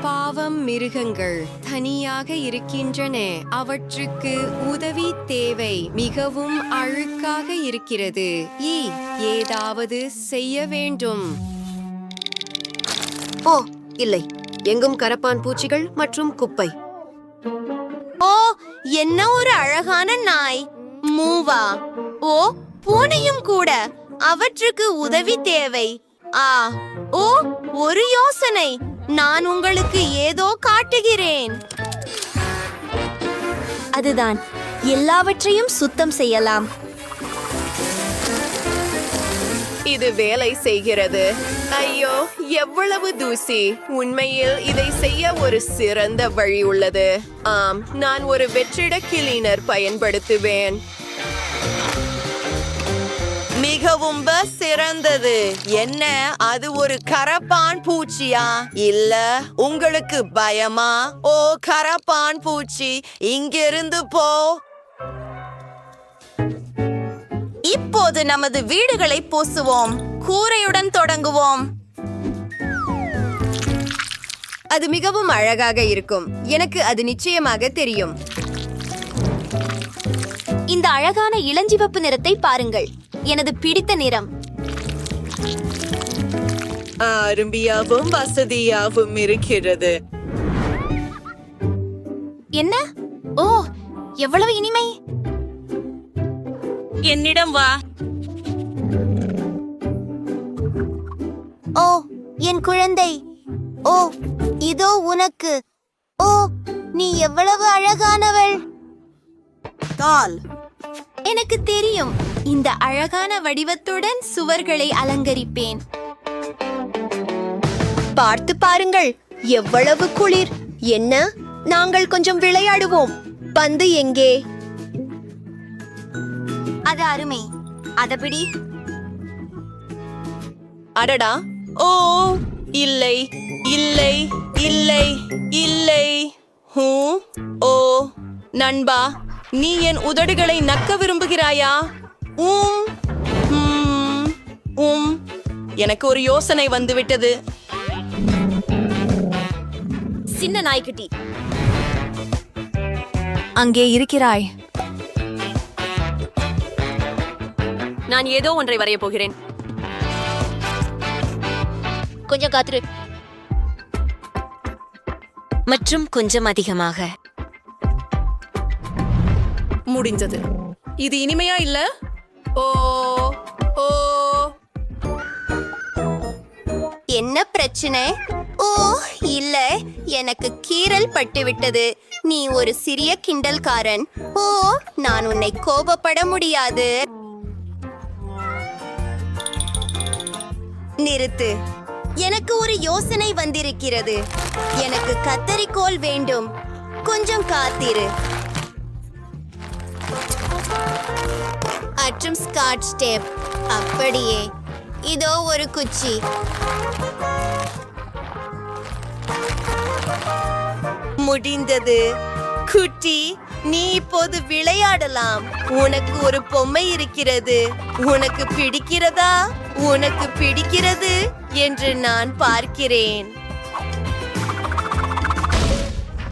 பாவம் மிருகங்கள் தனியாக இருக்கின்றன. அவற்றுக்கு உதவி தேவை மிகவும் அழுக்காக இருக்கிறது. ஈ ஏதாவது செய்ய வேண்டும். ஓ இல்லை. எங்கும் கரப்பான் பூச்சிகள் மற்றும் குப்பை. ஓ என்ன ஒரு அழகான நாய். மூவா. ஓ பூனையும் கூட. அவற்றுக்கு உதவி தேவை. ஆ ஓ ஒரு யோசனை. நான் உங்களுக்கு ஏதோ காட்டுகிறேன். அதுதான். எல்லாவற்றையும் சுத்தம் செய்யலாம். இது வேலை செய்கிறது. ஐயோ எவ்வளவு தூசி. உண்மையில் இதை செய்ய ஒரு சிறந்த வழி உள்ளது. ஆம் நான் ஒரு வெற்றிட கிளீனர் பயன்படுத்துவேன். மிகவும் சிறந்தது. என்ன? அது ஒரு கரப்பான் பூச்சியா? இல்ல உங்களுக்கு பயமா? ஓ கரப்பான் பூச்சி இங்கிருந்து போ. இப்போது நமது வீடுகளை பூசுவோம். கூரையுடன் தொடங்குவோம். அது மிகவும் அழகாக இருக்கும். எனக்கு அது நிச்சயமாக தெரியும். இந்த அழகான இளஞ்சிவப்பு நிறத்தை பாருங்கள். எனது பிடித்த நிறம். அரும்பியாவும் வசதியாவும் இருக்கிறது. என்ன? ஓ எவ்வளவு இனிமை? என்னிடம் வா. ஓ என் குழந்தை. ஓ இதோ உனக்கு. ஓ நீ எவ்வளவு அழகானவள். தால் எனக்கு தெரியும். இந்த அழகான வடிவத்துடன் சுவர்களை அலங்கரிப்பேன். பார்த்து பாருங்கள் எவ்வளவு குளிர். என்ன? நாங்கள் கொஞ்சம் விளையாடுவோம். பந்து எங்கே? அது அருமை. அதபடி? அடடா. ஓ இல்லை இல்லை இல்லை இல்லை. ஹூ ஓ நண்பா. நீ என் உதடுகளை நக்க விரும்புகிறாயா? உம் ஹும், உம். எனக்கு ஒரு யோசனை வந்துவிட்டது. சின்ன நாய்க்குட்டி. அங்கே இருக்கிறாய். நான் ஏதோ ஒன்றை வரையப் போகிறேன். கொஞ்சம் காத்துரு. மற்றும் கொஞ்சம் அதிகமாக. முடிஞ்சது. இது இனிமையா இல்ல? ஓ ஓ. என்ன பிரச்சனை? ஓ இல்ல. எனக்கு கீறல் பட்டு விட்டது நீ ஒரு சிறிய கிண்டல்காரன். ஓ நான் உன்னை கோபப்பட முடியாது. நிறுத்து. எனக்கு ஒரு யோசனை வந்திருக்கிறது. எனக்கு கத்தரிக்கோல் வேண்டும். கொஞ்சம் காத்திரு. மற்றும் ஸ்காட்ச் டேப் அப்படியே. இதோ ஒரு குச்சி. முடிந்தது. குட்டி நீ இப்போது விளையாடலாம். உனக்கு ஒரு பொம்மை இருக்கிறது. உனக்கு பிடிக்கிறதா? உனக்கு பிடிக்கிறது என்று நான் பார்க்கிறேன்.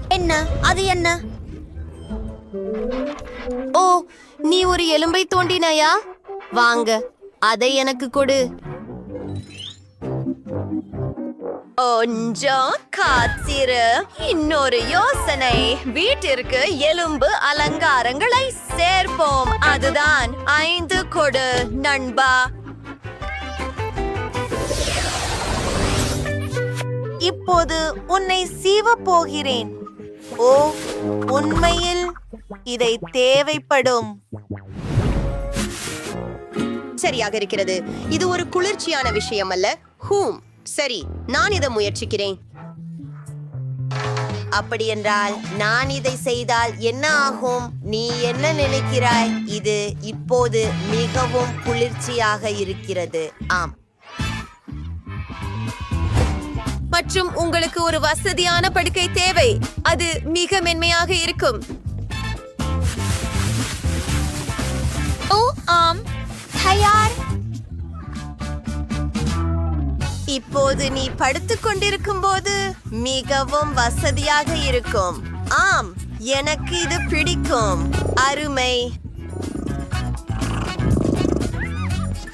என்ன? அது என்ன? ஓ நீ ஒரு எலும்பை தோண்டினாயா? வாங்க அதை எனக்கு கொடு. கொஞ்சம் காத்திரு. இன்னொரு யோசனை. வீட்டிற்கு எலும்பு அலங்காரங்களை சேர்ப்போம். அதுதான் ஐந்து கொடு நண்பா. இப்போது உன்னை சீவ போகிறேன். ஓ உண்மையில் இதை தேவைப்படும். சரியாக இருக்கிறது. இது ஒரு குளிர்ச்சியான விஷயம் அல்ல ஹூம் சரி நான் இதை முயற்சிக்கிறேன். அப்படியென்றால் நான் இதை செய்தால் என்ன ஆகும்? நீ என்ன நினைக்கிறாய்? இது இப்போது மிகவும் குளிர்ச்சியாக இருக்கிறது. ஆம். மற்றும் உங்களுக்கு ஒரு வசதியான படுக்கை தேவை. அது மிக மென்மையாக இருக்கும். ஓ ஆம். இப்போது நீ படுத்துக் கொண்டிருக்கும் போது மிகவும் வசதியாக இருக்கும். ஆம் எனக்கு இது பிடிக்கும். அருமை.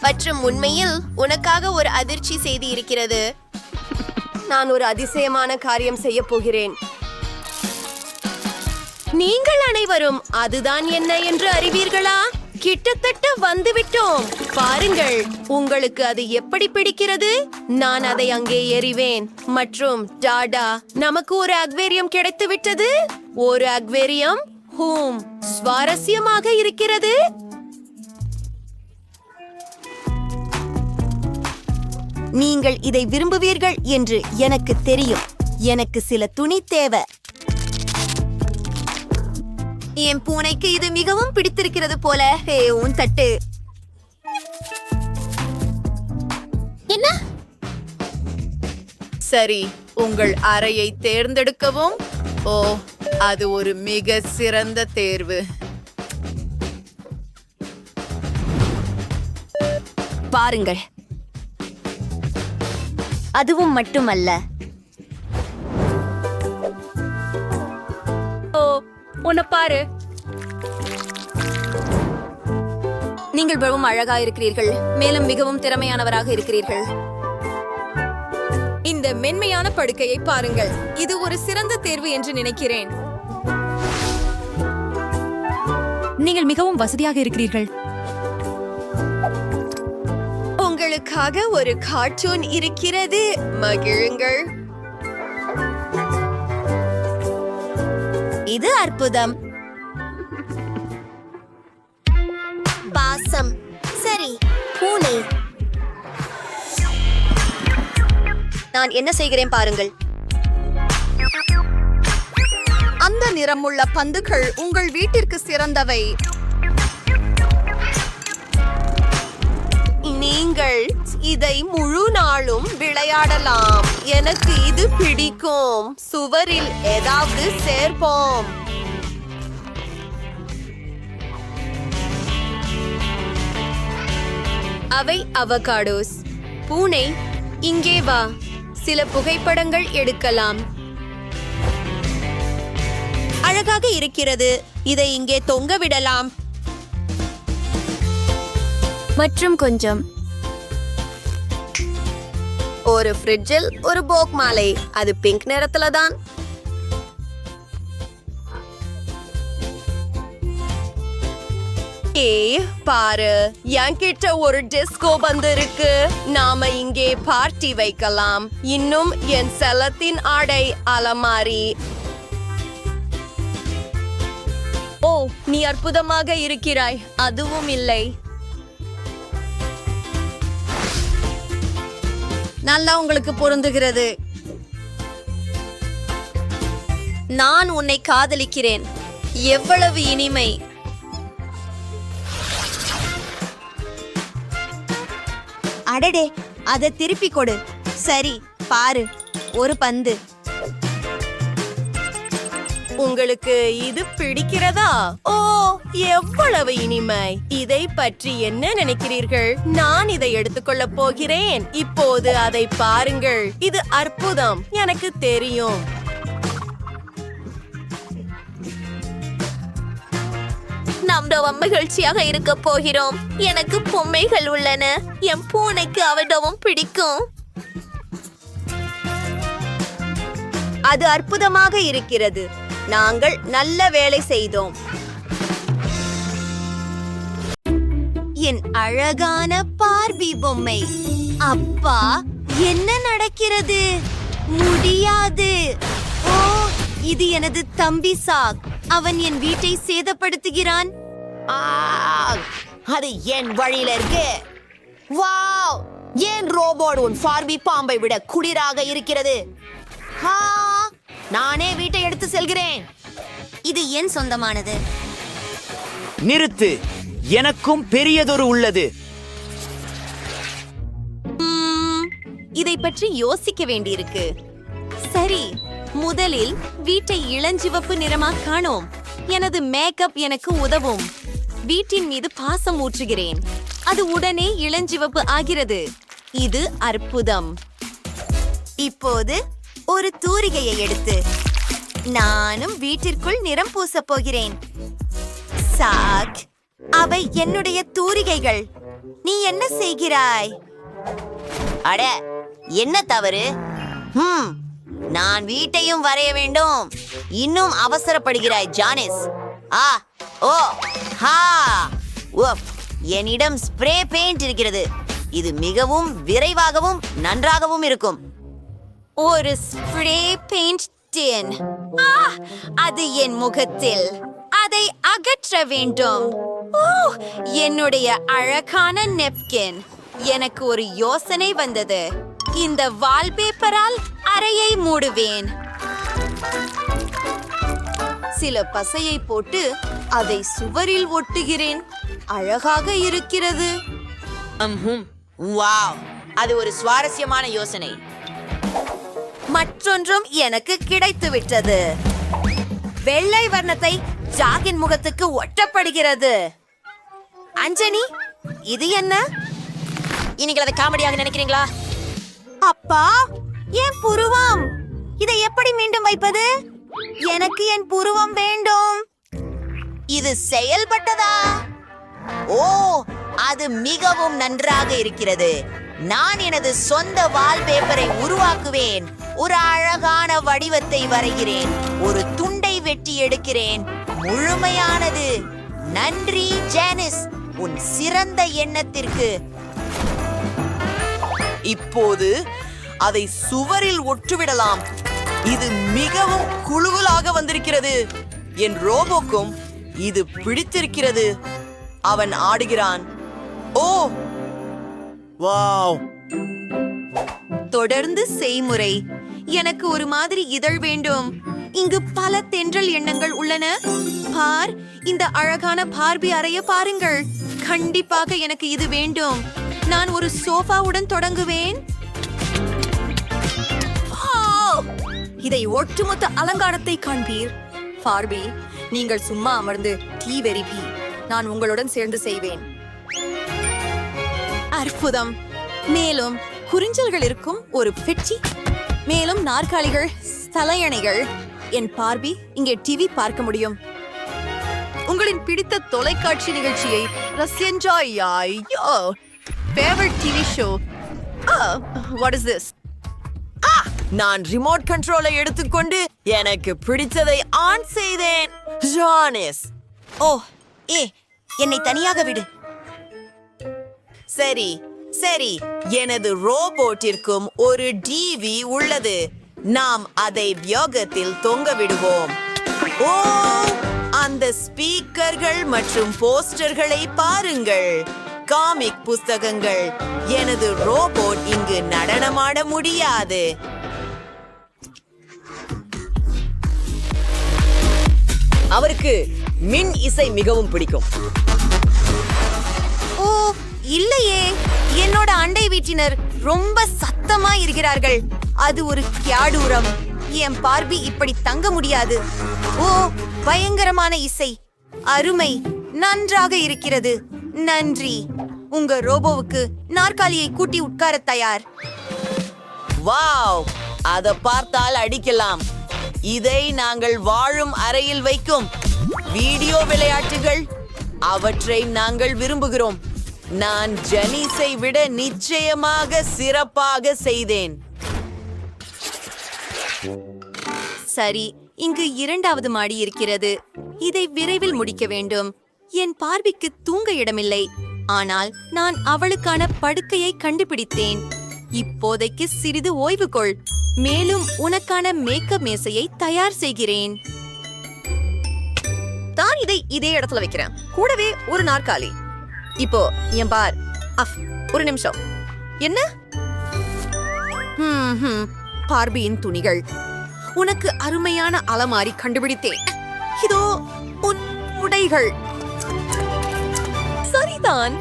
மற்றும் உண்மையில் உனக்காக ஒரு அதிர்ச்சி செய்தி இருக்கிறது. நான் ஒரு அதிசயமான காரியம் செய்ய போகிறேன். நீங்கள் அனைவரும் அதுதான் என்ன என்று அறிவீர்களா? கிட்டத்தட்ட வந்துவிட்டோம். பாருங்கள் உங்களுக்கு அது எப்படி பிடிக்கிறது? நான் அதை அங்கே எறிவேன். மற்றும் டாடா நமக்கு ஒரு அக்வேரியம் கிடைத்து விட்டது ஒரு அக்வேரியம்? ஹூம் சுவாரஸ்யமாக இருக்கிறது. நீங்கள் இதை விரும்புவீர்கள் என்று எனக்கு தெரியும். எனக்கு சில துணி தேவை. என் பூனைக்கு இது மிகவும் பிடித்திருக்கிறது போல. ஹே உன் தட்டு. என்ன? சரி உங்கள் அறையை தேர்ந்தெடுக்கவும். ஓ அது ஒரு மிக சிறந்த தேர்வு. பாருங்கள். அதுவும் மட்டுமல்ல. உன்னை பாரு. நீங்கள் மிகவும் அழகா இருக்கிறீர்கள். மேலும் மிகவும் திறமையானவராக இருக்கிறீர்கள். இந்த மென்மையான படுக்கையை பாருங்கள். இது ஒரு சிறந்த தேர்வு என்று நினைக்கிறேன். நீங்கள் மிகவும் வசதியாக இருக்கிறீர்கள். உங்களுக்காக ஒரு கார்ட்டூன் இருக்கிறது. மகிழுங்கள். இது அற்புதம். பாசம். சரி பூனை. நான் என்ன செய்கிறேன் பாருங்கள். அந்த நிறமுள்ள பந்துகள் உங்கள் வீட்டிற்கு சிறந்தவை. நீங்கள் இதை முழு நாளும் விளையாடலாம். எனக்கு இது பிடிக்கும். சுவரில் ஏதாவது சேர்ப்போம். அவை அவகாடோஸ் பூனை இங்கே வா. சில புகைப்படங்கள் எடுக்கலாம். அழகாக இருக்கிறது. இதை இங்கே தொங்க விடலாம். மற்றும் கொஞ்சம். ஒரு ஃப்ரிட்ஜில் ஒரு போக் மாலை. அது பிங்க் நிறத்துல தான் ஏய் பாரு என்கிட்ட ஒரு டிஸ்கோ பந்து இருக்கு நாம இங்கே பார்ட்டி வைக்கலாம். இன்னும் என் செல்லத்தின் ஆடை அலமாரி. ஓ நீ அற்புதமாக இருக்கிறாய். அதுவும் இல்லை. நல்லா உங்களுக்கு பொருந்துகிறது. நான் உன்னை காதலிக்கிறேன். எவ்வளவு இனிமை. அடடே அதை திருப்பி கொடு. சரி பாரு ஒரு பந்து. உங்களுக்கு இது பிடிக்கிறதா? ஓ எவ்வளவு இனிமை. இதை பற்றி என்ன நினைக்கிறீர்கள்? நான் இதை எடுத்துக்கொள்ள போகிறேன். இப்போது அதை பாருங்கள். இது அற்புதம். எனக்கு தெரியும். நாம் ரொம்ப மகிழ்ச்சியாக இருக்க போகிறோம். எனக்கு பொம்மைகள் உள்ளன. என் பூனைக்கு அவடவும் பிடிக்கும். அது அற்புதமாக இருக்கிறது. நாங்கள் நல்ல வேலை செய்தோம். என் அழகான பார்பி பொம்மை. அப்பா என்ன நடக்கிறது? முடியாது. ஓ இது எனது தம்பி சாக். அவன் என் வீட்டை சேதப்படுத்துகிறான். அது என் வழியில இருக்கு. வாவ் ஏன் ரோபோட் உன் பார்பி பாம்பை விட குளிராக இருக்கிறது? நானே வீட்டை எடுத்து செல்கிறேன். இது என் சொந்தமானது? நிறுத்து. எனக்கும் பெரியதொரு உள்ளது. இதை பற்றி யோசிக்க வேண்டியிருக்கு. சரி முதலில் வீட்டை இளஞ்சிவப்பு நிறமா காணோம். எனது மேக்கப் எனக்கு உதவும். வீட்டின் மீது பாசம் ஊற்றுகிறேன். அது உடனே இளஞ்சிவப்பு ஆகிறது. இது அற்புதம். இப்போது ஒரு தூரிகையை எடுத்து நானும் வீட்டிற்குள் நிறம் பூசப் போகிறேன். சாக் அவை என்னுடைய தூரிகைகள். நீ என்ன செய்கிறாய்? அட என்ன தவறு? ஹம் நான் வீட்டையும் வரைய வேண்டும். இன்னும் அவசரப்படுகிறாய் ஜானிஸ். ஆ ஓ ஹா. உஃப் என்னிடம் ஸ்ப்ரே பெயிண்ட் இருக்கிறது. இது மிகவும் விரைவாகவும் நன்றாகவும் இருக்கும். ஒரு ஸ்ப்ரே பெயிண்ட் டின். அது என் முகத்தில். அதை அகற்ற வேண்டும். என்னுடைய அழகான நெப்கின் எனக்கு ஒரு யோசனை வந்தது. இந்த வால்பேப்பரால் அறையை மூடுவேன். சில பசையை போட்டு அதை சுவரில் ஒட்டுகிறேன். அழகாக இருக்கிறது. வாவ். அது ஒரு சுவாரஸ்யமான யோசனை. மற்றொன்றும் எனக்கு கிடைத்து விட்டது வெள்ளை வர்ணத்தை ஜாகின் முகத்துக்கு ஒட்டப்படுகிறது. அஞ்சனி இது என்ன? இன்னைக்கு அதை காமெடியாக நினைக்கிறீங்களா? அப்பா என் புருவம். இதை எப்படி மீண்டும் வைப்பது? எனக்கு என் புருவம் வேண்டும். இது செயல்பட்டதா? ஓ அது மிகவும் நன்றாக இருக்கிறது. நான் எனது சொந்த வால்பேப்பரை உருவாக்குவேன். ஒரு அழகான வடிவத்தை வரைகிறேன். ஒரு துண்டை வெட்டி எடுக்கிறேன். முழுமையானது. நன்றி ஜேனி. உன் சிறந்த எண்ணத்திற்கு. இப்போது அதை சுவரில் ஒட்டுவிடலாம். இது மிகவும் குழுவலாக வந்திருக்கிறது. என் ரோபோக்கும் இது பிடித்திருக்கிறது. அவன் ஆடுகிறான். ஓ! வாவ்! தொடர்ந்து செய்முறை. எனக்கு ஒரு மாதிரி இதழ் வேண்டும். இங்கு பல தென்றல் எண்ணங்கள் உள்ளன. பார் இந்த அழகான பார்பி அறைய பாருங்கள். கண்டிப்பாக எனக்கு இது வேண்டும். நான் ஒரு சோஃபாவுடன் தொடங்குவேன். ஆ! இதை ஒட்டுமொத்த அலங்காரத்தை காண்பீர். பார்பி நீங்கள் சும்மா அமர்ந்து டீ வெறிபி நான் உங்களுடன் சேர்ந்து செய்வேன். அற்புதம்! மேலும் குறிஞ்சல்கள் இருக்கும் ஒரு பெட்டி. மேலும் நாற்காலிகள் தலையணைகள். என் பார்பி இங்கே டிவி பார்க்க முடியும். உங்களின் பிடித்த தொலைக்காட்சி நிகழ்ச்சியை ரசியன்ஜாயோ favourite TV show what is this நான் ரிமோட் கண்ட்ரோலை எடுத்துக்கொண்டு எனக்கு பிடித்ததை ஆன் செய்தேன். ஜானிஸ் ஓ ஏ என்னை தனியாக விடு. சரி சரி. எனது ரோபோட்டிற்கும் ஒரு டிவி உள்ளது. நாம் அதை வியோகத்தில் தொங்க விடுவோம். ஓ! அந்த ஸ்பீக்கர்கள் மற்றும் போஸ்டர்களை பாருங்கள். காமிக் புஸ்தகங்கள். எனது ரோபோட் இங்கு நடனமாட முடியாது. அவருக்கு மின் இசை மிகவும் பிடிக்கும். ஓ இல்லையே. என்னோட அண்டை வீட்டினர் ரொம்ப சத்தமா இருக்கிறார்கள். அது ஒரு கியாடூரம் என் பார்பி இப்படி தங்க முடியாது. ஓ பயங்கரமான இசை. அருமை. நன்றாக இருக்கிறது. நன்றி. உங்க ரோபோவுக்கு நாற்காலியை கூட்டி உட்கார தயார். வாவ். அத பார்த்தால் அடிக்கலாம். இதை நாங்கள் வாழும் அறையில் வைக்கும் வீடியோ விளையாட்டுகள். அவற்றை நாங்கள் விரும்புகிறோம். நான் ஜனீஸை விட நிச்சயமாக சிறப்பாக செய்தேன். சரி இங்கு இரண்டாவது மாடி இருக்கிறது. இதை விரைவில் முடிக்க வேண்டும். என் பார்வைக்கு தூங்க இடமில்லை. ஆனால் நான் அவளுக்கான படுக்கையை கண்டுபிடித்தேன். இப்போதைக்கு சிறிது ஓய்வு கொள். மேலும் உனக்கான மேக்கப் மேசையை தயார் செய்கிறேன். தான் இதை இதே இடத்துல வைக்கிறேன். கூடவே ஒரு நாற்காலி. இப்போ என் பார் அஃப் ஒரு நிமிஷம். என்ன? ஹம், ஹம். பார்பியின் துணிகள். உனக்கு அருமையான அலமாரி கண்டுபிடித்தேன். இதோ உன் உடைகள். சரிதான்.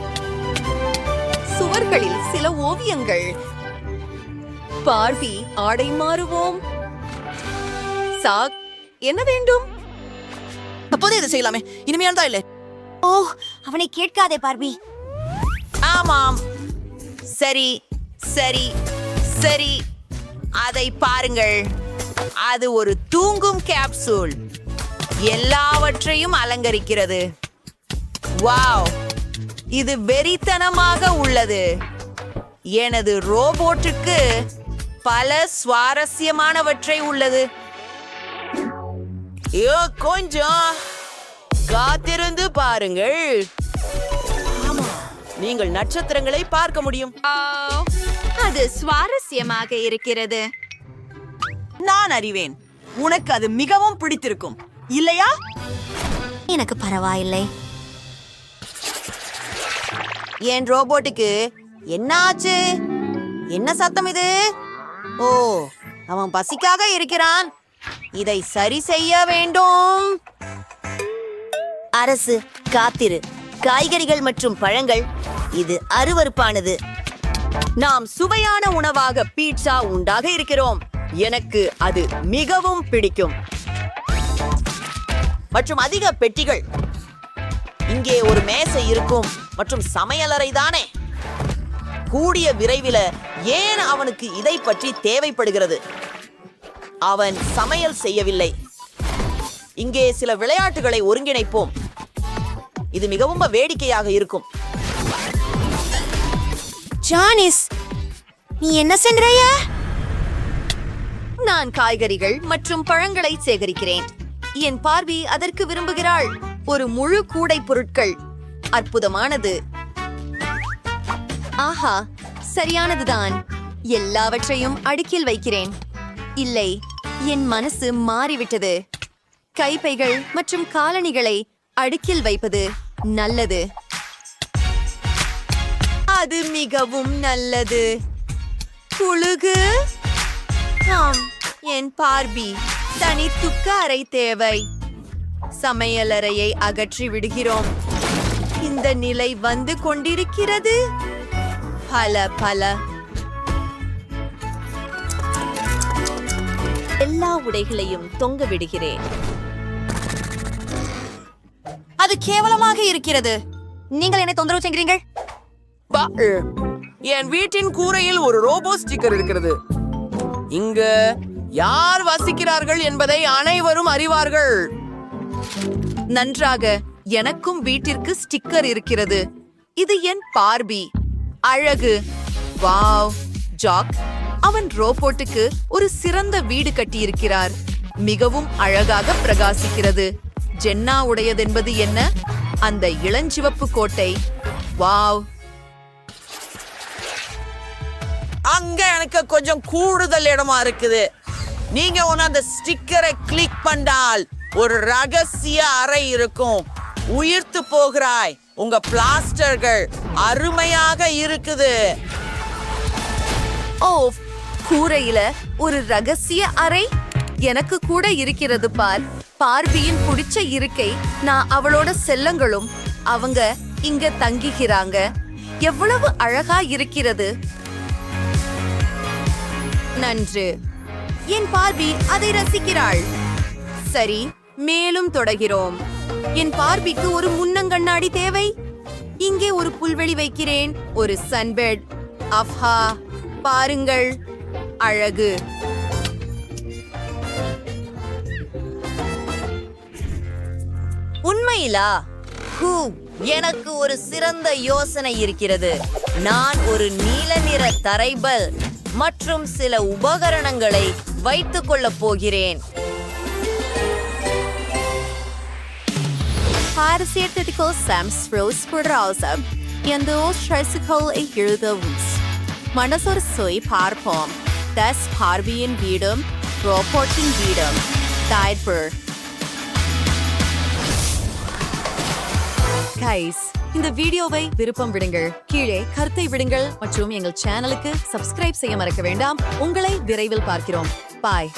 சுவர்களில் சில ஓவியங்கள். பார்வி ஆடை மாறுவோம். சாக் என்ன வேண்டும்? அப்போதே இதை செய்யலாமே. இனிமையானதா இல்லை. ஓ அவனை கேட்காதே பார்வி. ஆமாம். சரி சரி சரி. அதை பாருங்கள். அது ஒரு தூங்கும் கேப்சூல் எல்லாவற்றையும் அலங்கரிக்கிறது. வாவ் இது வெறித்தனமாக உள்ளது. எனது ரோபோட்டுக்கு பல சுவாரஸ்யமானவற்றை உள்ளது. ஐயோ கொஞ்சம் காத்திருந்து பாருங்கள். நீங்கள் நட்சத்திரங்களை பார்க்க முடியும். அது சுவாரஸ்யமாக இருக்கிறது. நான் அறிவேன். உனக்கு அது மிகவும் பிடித்திருக்கும். இல்லையா? எனக்கு பரவாயில்லை. என் ரோபோட்டுக்கு? என்ன ஆச்சு என்ன சத்தம் இது? ஓ அவன் பசிக்காக இருக்கிறான். இதை சரி செய்ய வேண்டும். அரசு காத்திரு. காய்கறிகள் மற்றும் பழங்கள். இது அருவருப்பானது. நாம் சுவையான உணவாக பீட்சா உண்டாக இருக்கிறோம். எனக்கு அது மிகவும் பிடிக்கும். மற்றும் அதிக பெட்டிகள். இங்கே ஒரு மேசை இருக்கும் மற்றும் சமையலறை தானே? கூடிய விரைவில ஏன் அவனுக்கு இதை பற்றி தேவைப்படுகிறது? அவன் சமையல் செய்யவில்லை. இங்கே சில விளையாட்டுகளை ஒருங்கிணைப்போம். இது மிகவும் வேடிக்கையாக இருக்கும். ஜானிஸ் நீ என்ன சென்றாய? நான் காய்கறிகள் மற்றும் பழங்களை சேகரிக்கிறேன். என் பார்வி அதற்கு விரும்புகிறாள். ஒரு முழு கூடை பொருட்கள். அற்புதமானது. ஆஹா சரியானதுதான். எல்லாவற்றையும் அடுக்கில் வைக்கிறேன். இல்லை என் மனசு மாறிவிட்டது. கைப்பைகள் மற்றும் காலணிகளை அடுக்கில் வைப்பது நல்லது. அது மிகவும் நல்லது. புழுகு ஆம் என் பார்பி தனி துக்க அறை தேவை. சமையலறையை அகற்றி விடுகிறோம். இந்த நிலை வந்து கொண்டிருக்கிறது. பல பல. எல்லா உடைகளையும் தொங்க விடுகிறேன். அது கேவலமாக இருக்கிறது. நீங்கள் என்னை தொந்தரவு செய்கிறீர்கள்? என் வீட்டின் கூரையில் ஒரு ரோபோ ஸ்டிக்கர் இருக்கிறது. இங்க யார் வசிக்கிறார்கள் என்பதை அனைவரும் அறிவார்கள். நன்றாக எனக்கும் வீட்டிற்கு ஸ்டிக்கர் இருக்கிறது. இது என் பார்பி. அழகு. வாவ். ஜாக். அவன் ரோபோட்டுக்கு ஒரு சிறந்த வீடு கட்டியிருக்கிறார். மிகவும் அழகாக பிரகாசிக்கிறது. ஜென்னா உடையதென்பது என்ன? அந்த இளஞ்சிவப்பு கோட்டை. வாவ். அங்க எனக்கு கொஞ்சம் கூடுதல் இடமா இருக்குது. நீங்க ஒன்னு அந்த ஸ்டிக்கரை கிளிக் பண்ணால் ஒரு ரகசிய அறை இருக்கும். உயிர்த்து போகிறாய். உங்க பிளாஸ்டர்கள் அருமையாக இருக்குது. ஓ கூரையில ஒரு ரகசிய அறை? எனக்கு கூட இருக்கிறது பார். பார்வையின் பிடிச்ச இருக்கை நான் அவளோட செல்லங்களும் அவங்க இங்க தங்கிக்கிறாங்க எவ்வளவு அழகா இருக்கிறது. நன்று. என் பார்பி அதை ரசிக்கிறாள். சரி மேலும் தொடர்கிறோம். என் பார்பிக்கு ஒரு முன்னங்கண்ணாடி தேவை. இங்கே ஒரு புல்வெளி வைக்கிறேன். ஒரு சன்பெட். அஃஹா பாருங்கள். அழகு. உண்மையிலா? ஹூ எனக்கு ஒரு சிறந்த யோசனை இருக்கிறது. நான் ஒரு நீல நிற தரைபல். மற்றும் சில உபகரணங்களை வைத்துக் கொள்ளப் போகிறேன். Pharmaceutical Sam's Rose Browser எந்த ஸ்ட்ரெஸுகள் எழுதவும். மனசொரு சொய் பார்ப்போம். தஸ் பார்வியின் வீடும் ரோபோட்டின் வீடும். டைப்பர் கைஸ் இந்த வீடியோவை விருப்பம் விடுங்கள். கீழே கருத்தை விடுங்கள். மற்றும் எங்கள் சேனலுக்கு சப்ஸ்கிரைப் செய்ய மறக்க வேண்டாம். உங்களை விரைவில் பார்க்கிறோம். பாய்